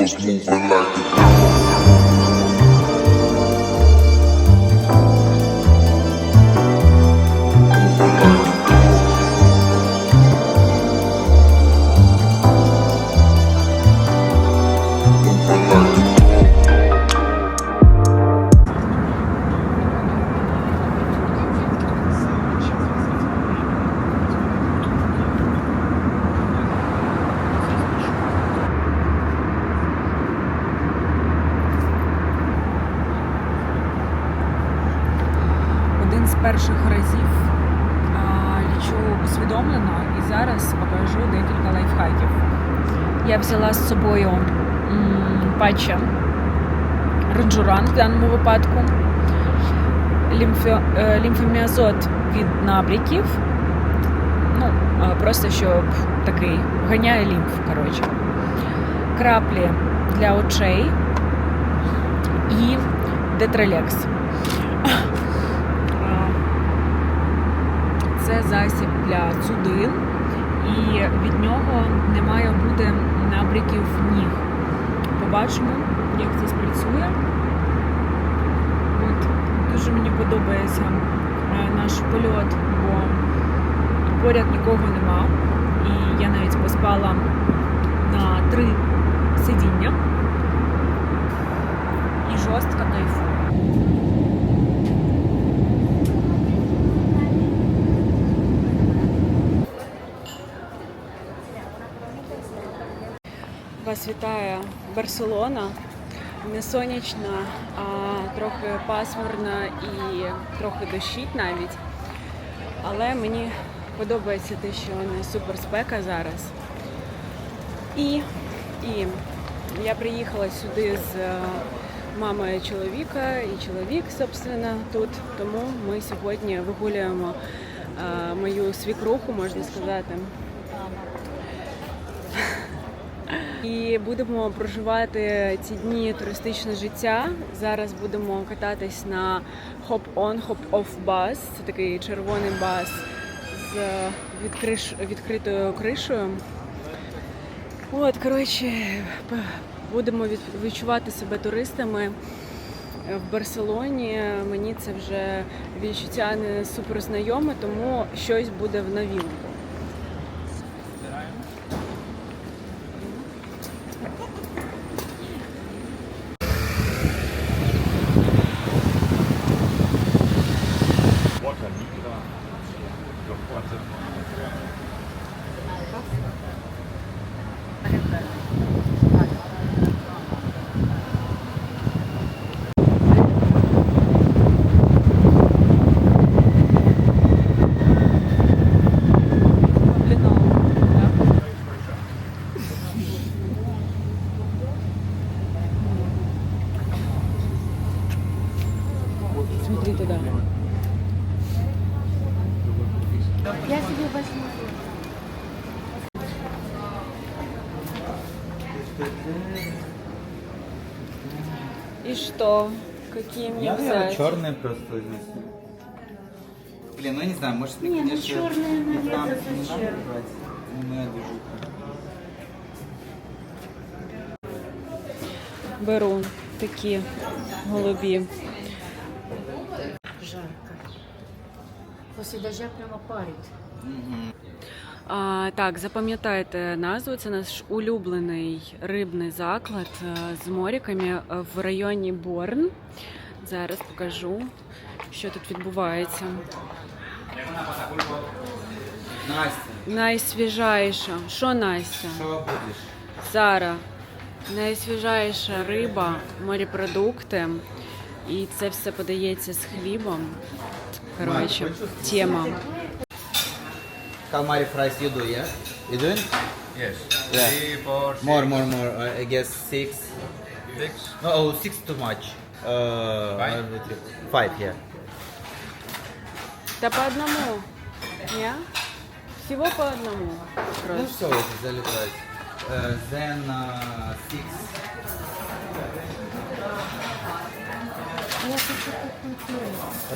was moving like a з собою патча ранджуран в даному випадку, е, лімфоміазот від набряків. Ну, е, просто щоб такий ганяє лімф, коротше. Краплі для очей і детралекс. Це засіб для судин, і від нього не має бути набряків ніг. Побачимо, як це спрацює. От, дуже мені подобається е, наш польот, бо поряд нікого нема. І я навіть поспала на три сидіння і жорстко кайфую. Вас вітає Барселона. Не сонячна, а трохи пасмурна і трохи дощить навіть. Але мені подобається те, що не суперспека зараз. І, і я приїхала сюди з е, мамою чоловіка, і чоловік, собственно, тут. Тому ми сьогодні вигулюємо е, мою свікруху, можна сказати. І будемо проживати ці дні туристичне життя. Зараз будемо кататись на хоп-он, хоп-оф бас. Це такий червоний бас з відкриш... відкритою кришею. От, коротше, будемо від... відчувати себе туристами в Барселоні. Мені це вже відчуття не супер знайоме, тому щось буде в новинку. И что? Какие мне Я взять? черные просто здесь. Блин, ну я не знаю, может мне, Не, ну конечно, чёрные, и наверное, там не зачем? надо брать. Ну. Беру такі голубі. Жарко. После дождя прямо парит. А, так, запам'ятайте назву. Це наш улюблений рибний заклад е, з моріками в районі Борн. Зараз покажу, що тут відбувається. Настя, Найсвіжайша. Що Настя? Сара, найсвіжайша риба, морепродукти. І це все подається з хлібом. Коротше, тема. Calamari fries you do, yeah? You doing? Yes. Yeah. Three, four, six, More, more, more. Uh, I guess six. six. No, oh, six too much. Uh, Five? one, two, three. Five, yeah. Та по одному. Ні? Всього по одному. Ну Просто. все, это залетает. Uh, then uh, six.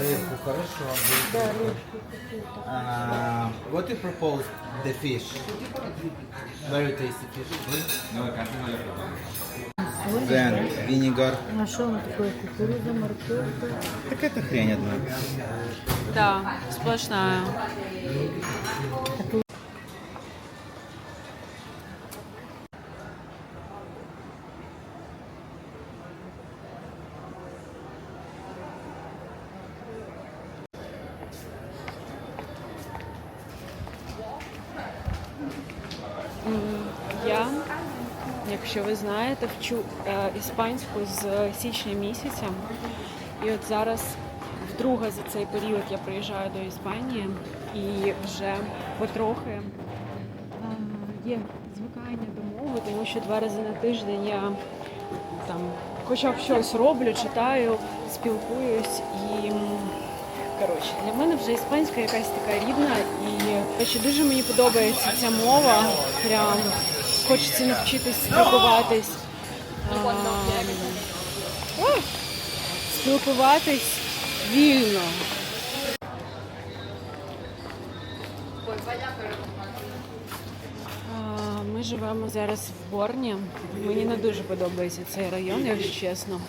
Рыбку, хорошо. Да, будет. рыбку какую-то. Uh, what you propose the fish? Very tasty fish. Ген, винегар. А что он такое? Кукуруза, морковка. Так это хрень одна. Да, сплошная. Якщо ви знаєте, вчу е, іспанську з січня місяця. І от зараз вдруге за цей період я приїжджаю до Іспанії і вже потрохи е, є звикання до мови, тому що два рази на тиждень я там хоча б щось роблю, читаю, спілкуюсь і. Коротше, для мене вже іспанська якась така рідна і коротше, дуже мені подобається ця мова. Прям хочеться навчитись спілкуватись. Спілкуватись вільно. Ми живемо зараз в Борні. Мені не дуже подобається цей район, якщо чесно.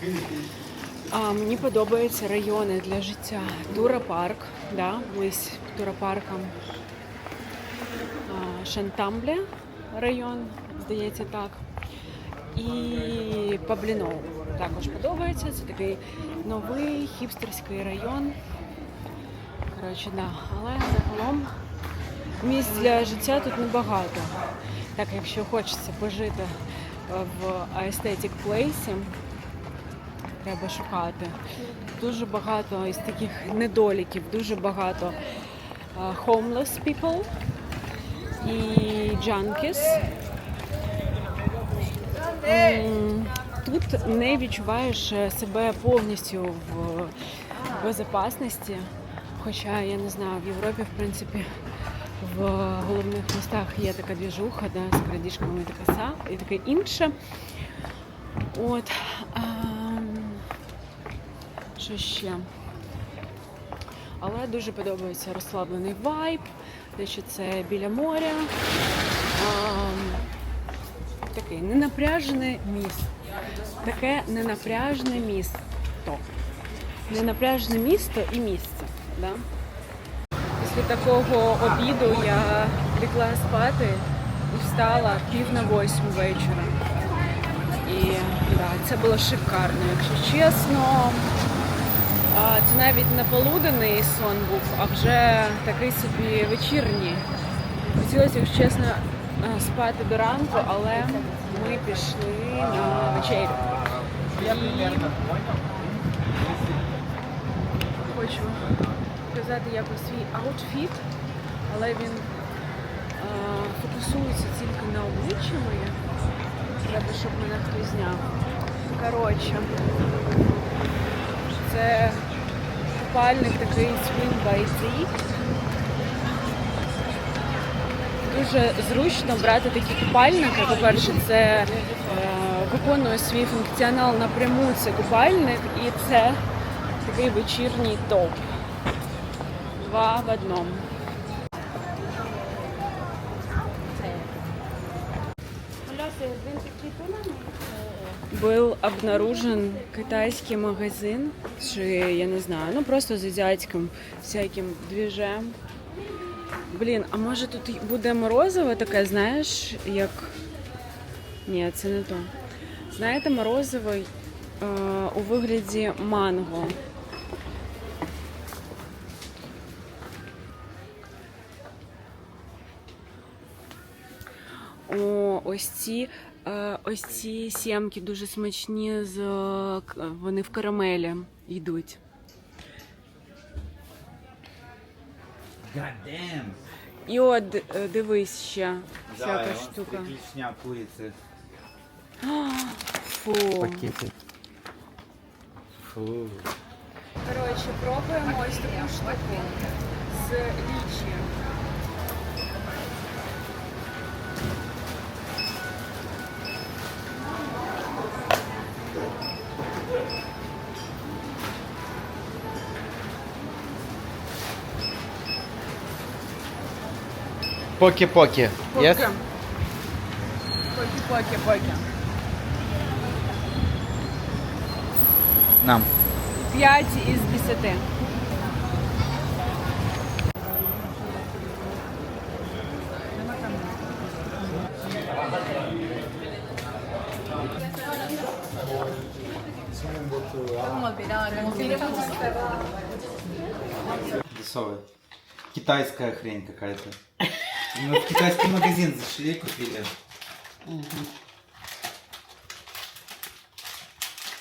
А, мені подобаються райони для життя. Тура-парк, да, ось тура-парком. Шантамбле район, здається так. І Пабліноу також подобається. Це такий новий хіпстерський район. Коротше, да. Але загалом місць для життя тут небагато. Так, якщо хочеться пожити в aesthetic place, треба шукати. Дуже багато із таких недоліків, дуже багато е, homeless people і junkies. М, Тут не відчуваєш е, себе повністю в безпечності. Хоча я не знаю, в Європі, в принципі, в головних містах є така двіжуха, да, з крадіжками і таке са- і таке інше. От. ем, що ще? Але дуже подобається розслаблений вайб, те, що це біля моря. Ем, такий ненапряжене місто. Таке ненапряжне місто. Ненапряжне місто і місце. Да? Після такого обіду я лягла спати і встала пів на восьму вечора. І да, це було шикарно, якщо чесно. Це навіть не полуденний сон був, а вже такий собі вечірній. Хотілося, якщо чесно, спати до ранку, але ми пішли на вечерю. І хочу показати якось свій аутфіт, але він а, фокусується тільки на обличчі моє. Треба, щоб мене хтось зняв. Коротше, це купальник такий Swing by. Дуже зручно брати такі купальники. По-перше, це е, виконує свій функціонал напряму. Це купальник і це такий вечірній топ. Два в одному. Был обнаружен китайский магазин, чи я не знаю, ну просто з азіатським всяким двіжем. Блін, а може тут буде морозиво таке, знаєш, як. Ні, це не то. Знаєте, морозиво е, у вигляді манго. О, ось ці, е, ось ці сімки дуже смачні, з, е, вони в карамелі йдуть. God damn. І от е, дивись ще всяка Да, штука. Клешня курицы. Фу. Пакеты. Фу. Коротше, пробуємо ось таку штуку з лічі. Поки-поки. Поки. Поки, поки, поки. Нам. 5 із 10. Десовый. Китайская хрень какая-то. Мы в китайский магазин зашли и купили.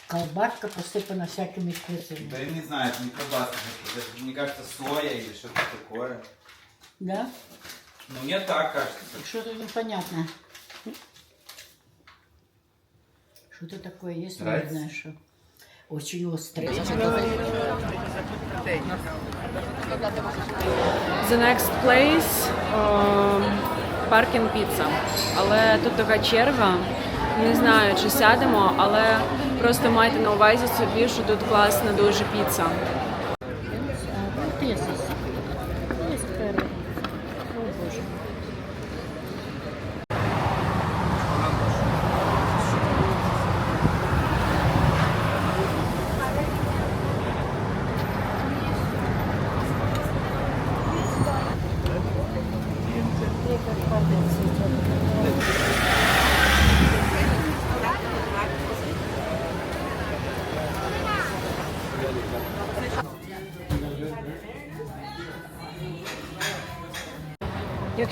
Колбаска посипана всякими спеціями. Да я не знаю, это не колбаска. это, Мне кажется, соя или что-то такое. Да? Ну, мне так кажется. Что-то непонятно. Что-то такое есть, не Нравится? знаю, что. Очень острое. The next place паркінг піца. Але тут така черга. Не знаю, чи сядемо, але просто майте на увазі собі, що тут класна дуже піца. Тесос. Есть перо. О, Боже.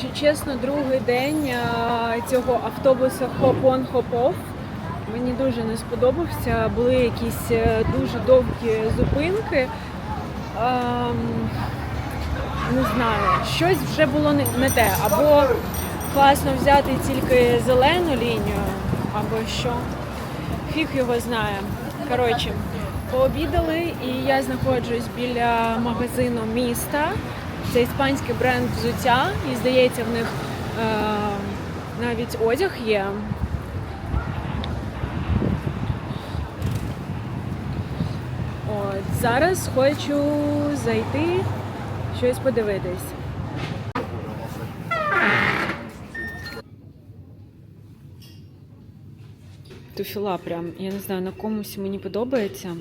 Якщо чесно, другий день цього автобуса Hop-on, Hop-off мені дуже не сподобався. Були якісь е, дуже довгі зупинки. Не знаю, щось вже було не те. Або класно взяти тільки зелену лінію, або що. Фіг його знає. Коротше, пообідали, і я знаходжусь біля магазину міста. Це іспанський бренд взуття, і здається, в них е, навіть одяг є. От, зараз хочу зайти, щось подивитись. Туфіла прям, я не знаю, на комусь мені подобається.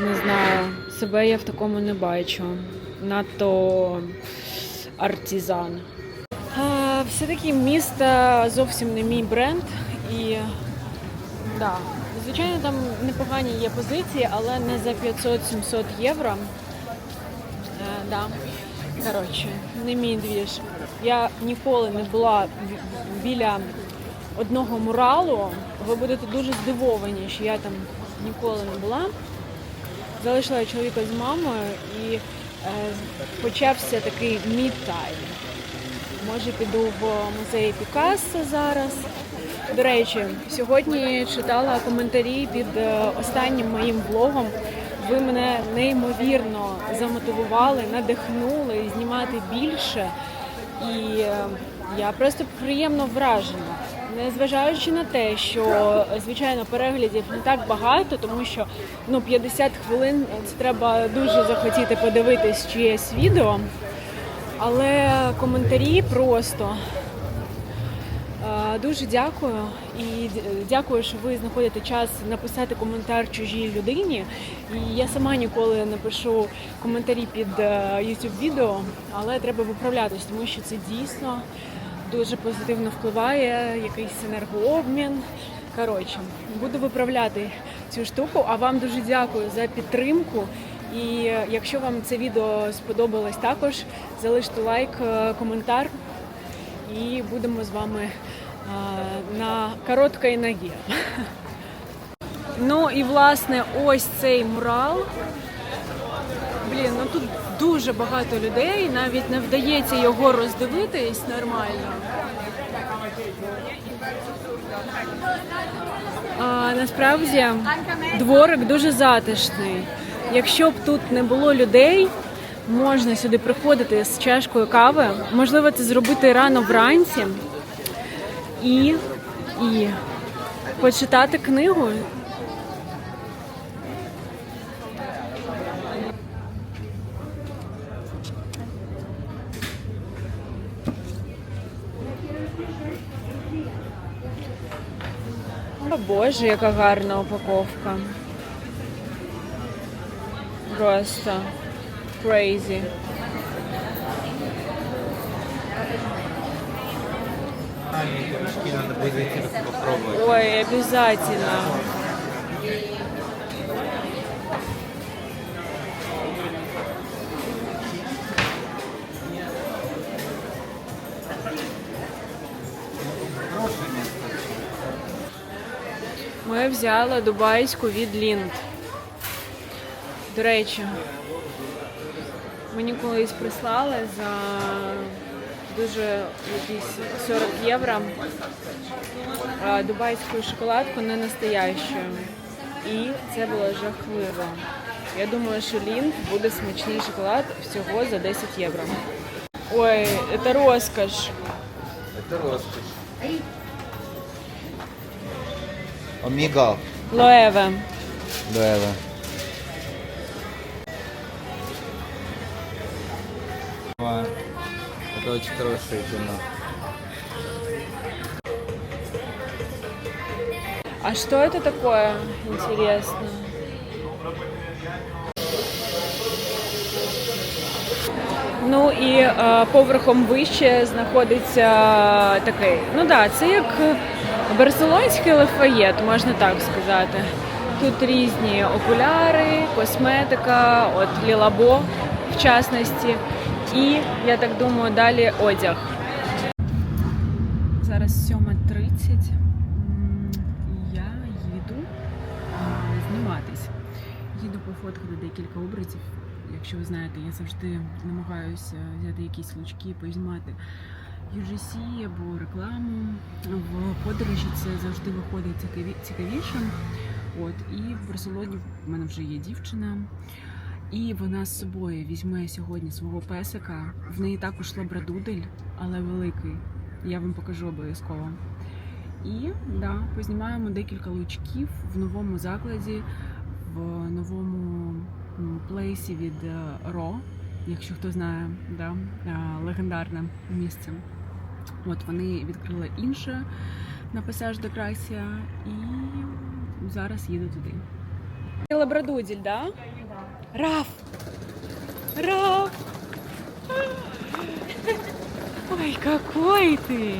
Не знаю, себе я в такому не бачу. Надто артизан. Все-таки місто зовсім не мій бренд. І да, звичайно, там непогані є позиції, але не за 500-700 євро. Е, да. Коротше, не мій двіж. Я ніколи не була біля одного муралу. Ви будете дуже здивовані, що я там ніколи не була. Залишила чоловіка з мамою і е, почався такий мід-тайм. Може піду в музей Пікассо зараз. До речі, сьогодні читала коментарі під е, останнім моїм влогом. Ви мене неймовірно замотивували, надихнули знімати більше. І е, я просто приємно вражена. Незважаючи на те, що звичайно переглядів не так багато, тому що ну 50 хвилин це треба дуже захотіти подивитись чиєсь відео. Але коментарі просто Е, дуже дякую і дякую, що ви знаходите час написати коментар чужій людині. І я сама ніколи не пишу коментарі під е, youtube відео, але треба виправлятись, тому що це дійсно дуже позитивно впливає, якийсь енергообмін. Коротше, буду виправляти цю штуку. А вам дуже дякую за підтримку. І е, якщо вам це відео сподобалось також, залиште лайк, е, коментар і будемо з вами а, на короткій ногі. Ну і власне ось цей мурал. Блін, ну тут дуже багато людей, навіть не вдається його роздивитись нормально. А, насправді дворик дуже затишний. Якщо б тут не було людей, можна сюди приходити з чашкою кави. Можливо, це зробити рано вранці і, і почитати книгу. О Боже, яка гарна упаковка. Просто crazy. А, мне пирожки надо будет зайти попробовать. Ой, обязательно. Ми взяли дубайську від Лінд. До речі, мені колись прислали за дуже якісь 40 євро дубайську шоколадку не настоящу. І це було жахливо. Я думаю, що Лінд буде смачний шоколад всього за 10 євро. Ой, це розкош. Это роскошь. Омега. Лоеве. Дуэва. Это очень хорошее кино. А что это такое, интересно? Ну і е, поверхом вище знаходиться такий. Ну да, це як барселонський лафаєт, можна так сказати. Тут різні окуляри, косметика, от лілабо в частності. І я так думаю, далі одяг. Зараз 7.30. М, Я їду зніматись. Їду пофоткати декілька образів. Якщо ви знаєте, я завжди намагаюся взяти якісь лучки, познімати UGC або рекламу. В подорожі це завжди виходить цікаві, цікавіше. От, і в Барселоні в мене вже є дівчина. І вона з собою візьме сьогодні свого песика. В неї також лабрадудель, але великий. Я вам покажу обов'язково. І да, познімаємо декілька лучків в новому закладі, в новому плейсі від е, Ро, якщо хто знає, да, е, легендарне місце. От вони відкрили інше на пасаж до Красія і зараз їду туди. Лабрадуділь, да? Раф! Раф! Ой, какой ты!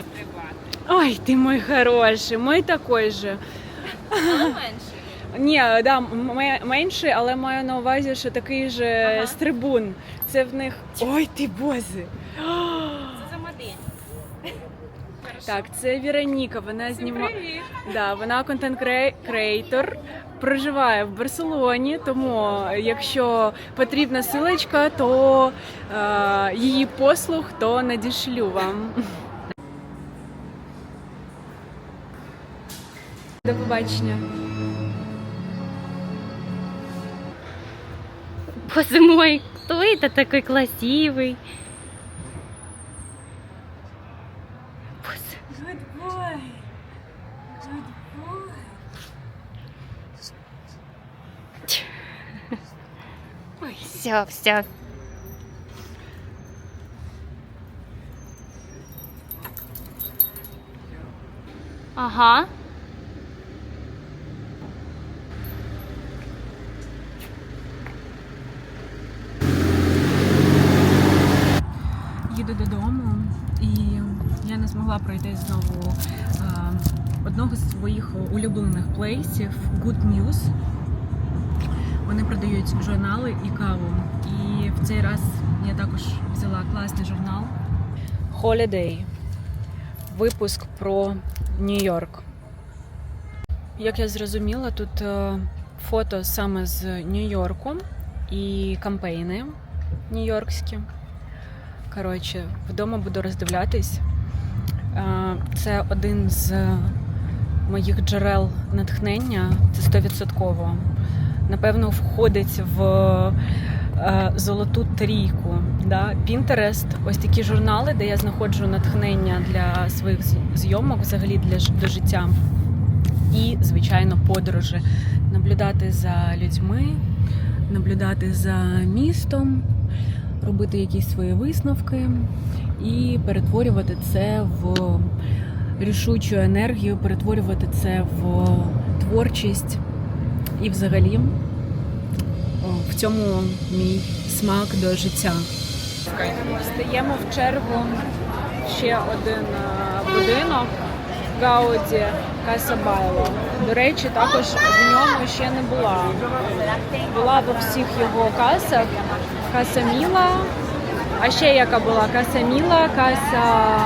Ой, ты мой хороший, мой такой же. Ні, да, менший, але маю на увазі, що такий же стрибун. Це в них. Ой, ти бози! Це за модель. Так, це Вероніка. Вона знімає. Да, вона контент креатор, проживає в Барселоні. Тому, якщо потрібна силочка, то е, її послуг, то надішлю вам. До побачення. Боже мой, кто это такой красивый? Боже. Ой, все, все. Ага. їду додому, і я не змогла пройти знову а, одного з своїх улюблених плейсів Good News. Вони продають журнали і каву. І в цей раз я також взяла класний журнал Holiday. Випуск про Нью-Йорк. Як я зрозуміла, тут е, фото саме з Нью-Йорку і кампейни нью-йоркські. Коротше, вдома буду роздивлятись. Е, Це один з моїх джерел натхнення. Це 100%. Напевно, входить в е, золоту трійку. Pinterest, ось такі журнали, де я знаходжу натхнення для своїх зйомок, взагалі для до життя. І, звичайно, подорожі. Наблюдати за людьми, наблюдати за містом, робити якісь свої висновки і перетворювати це в рішучу енергію, перетворювати це в творчість і взагалі в цьому мій смак до життя. Стаємо в чергу ще один е, будинок Гауді Касабайло. До речі, також в ньому ще не була. Була во всіх його касах. Каса Міла. А ще яка була? Каса Міла, каса.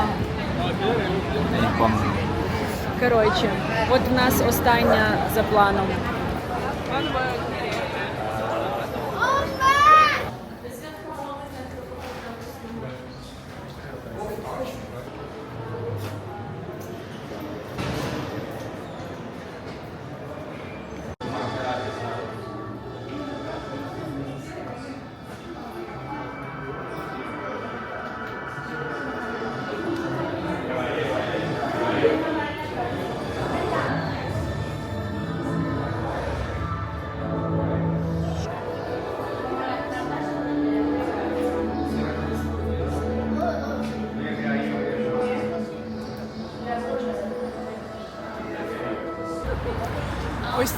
Коротше, от в нас остання за планом. Ось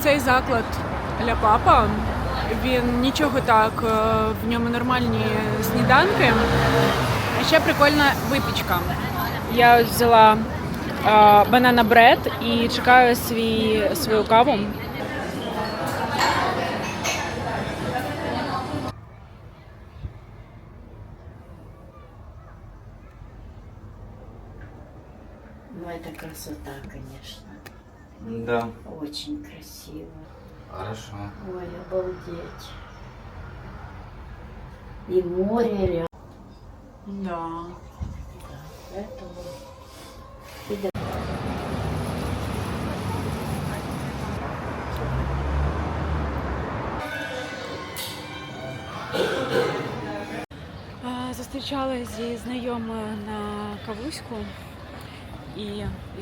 цей заклад Ля Папа. Він нічого так, е, в ньому нормальні сніданки. А ще прикольна випічка. Я взяла банана бред і чекаю свій, свою каву. Ну, это красота, конечно. Да. Очень красиво. Хорошо. Ой, обалдеть. И море рядом. Да. Это вот. А, Зустрічалася зі знайомою на кавуську і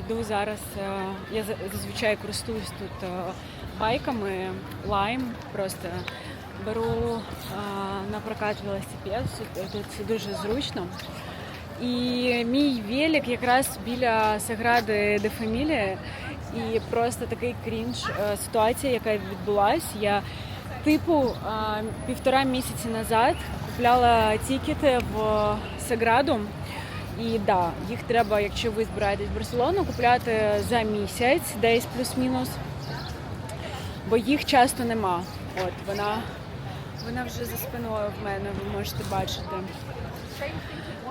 йду зараз. е, Я зазвичай користуюсь тут е, байками, лайм. Просто беру е, на прокат велосипед. Тут- це дуже зручно. І мій велик якраз біля Сагради де Фамілія. І просто такий крінж ситуація, яка відбулась. Я типу півтора місяці назад купляла тікети в Саграду. І да, їх треба, якщо ви збираєтесь в Барселону, купляти за місяць, десь плюс-мінус. Бо їх часто нема. От вона, вона вже за спиною в мене, ви можете бачити.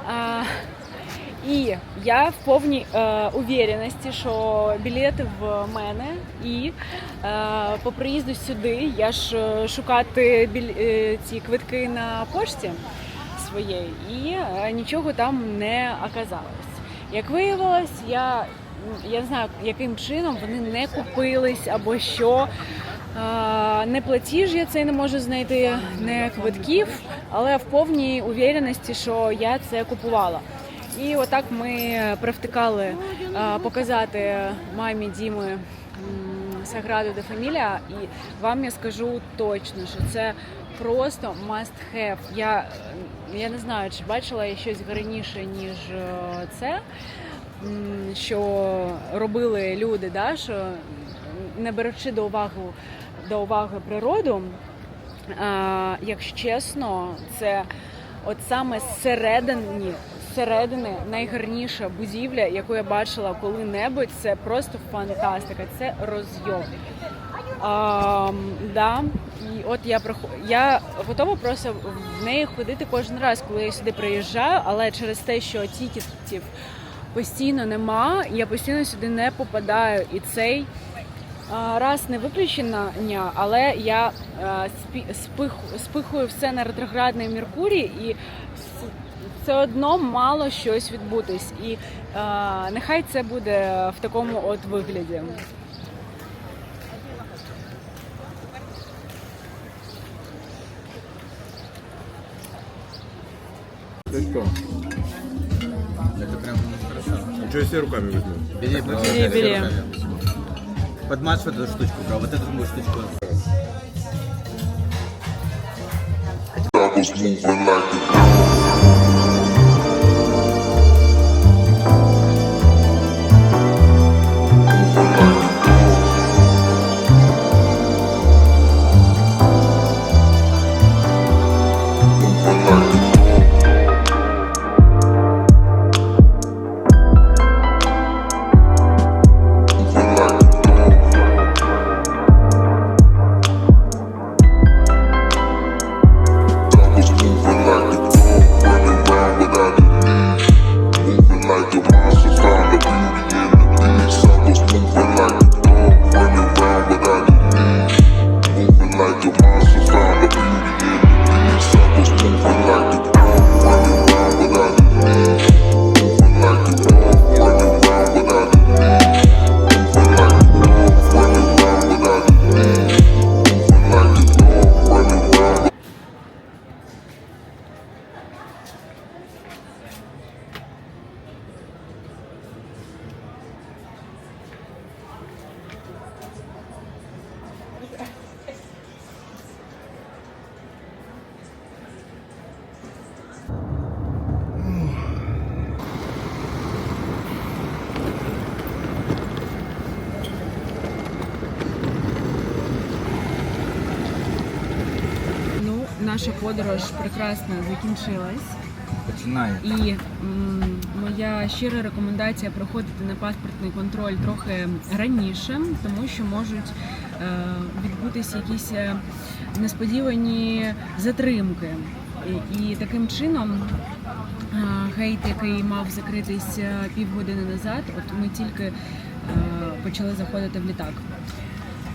А, і я в повній е, увіреності, що білети в мене, і е, по приїзду сюди я ж е, шукати біль, е, ці квитки на пошті своєї, і е, нічого там не оказалось. Як виявилось, я, я не знаю, яким чином вони не купились або що. Е, Не платіж я цей не можу знайти, не квитків, але в повній увіреності, що я це купувала. І отак ми провтикали е, показати мамі Діми Саграду де Фамілія. І вам я скажу точно, що це просто must have. Я, я не знаю, чи бачила я щось гарніше, ніж е, це, що робили люди, да, що не беручи до уваги, до уваги природу, а, якщо чесно, це от саме зсередині, зсередини найгарніша будівля, яку я бачила коли-небудь. Це просто фантастика, це розйом. А, да. От я прохо- я готова просто в неї ходити кожен раз, коли я сюди приїжджаю, але через те, що тікетів постійно нема, я постійно сюди не попадаю. І цей а, раз не виключення, але я а, спі- спих- спихую все на ретроградний Меркурій і все одно мало щось відбутись. І а, нехай це буде в такому от вигляді. Ты что? Это прям хорошо. Ничего себе руками возьму. Бери, Бери, бери. Подмажь вот эту штучку, бро, вот эту другую штучку. I was moving like a наша подорож прекрасно закінчилась. Починай. І м, моя щира рекомендація проходити на паспортний контроль трохи раніше, тому що можуть е, відбутися якісь е, несподівані затримки. І, і таким чином е, гейт, який мав закритись е, півгодини назад, от ми тільки е, почали заходити в літак.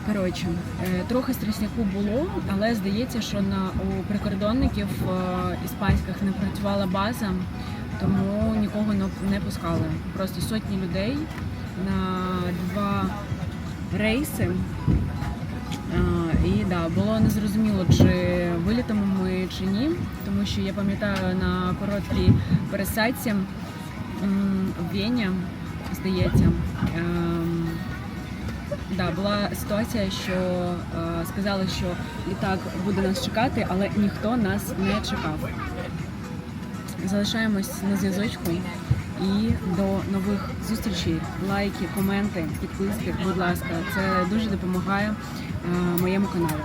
Коротше, е, трохи стресняку було, але здається, що на у прикордонників е, іспанських не працювала база, тому нікого не- пускали. Просто сотні людей на два рейси. І да, було незрозуміло, чи вилітимо ми чи ні, тому що я пам'ятаю на короткій пересадці в Вені, здається. Да, була ситуація, що е, сказали, що літак буде нас чекати, але ніхто нас не чекав. Залишаємось на зв'язочку і до нових зустрічей. Лайки, коменти, підписки, будь ласка, це дуже допомагає е, моєму каналу.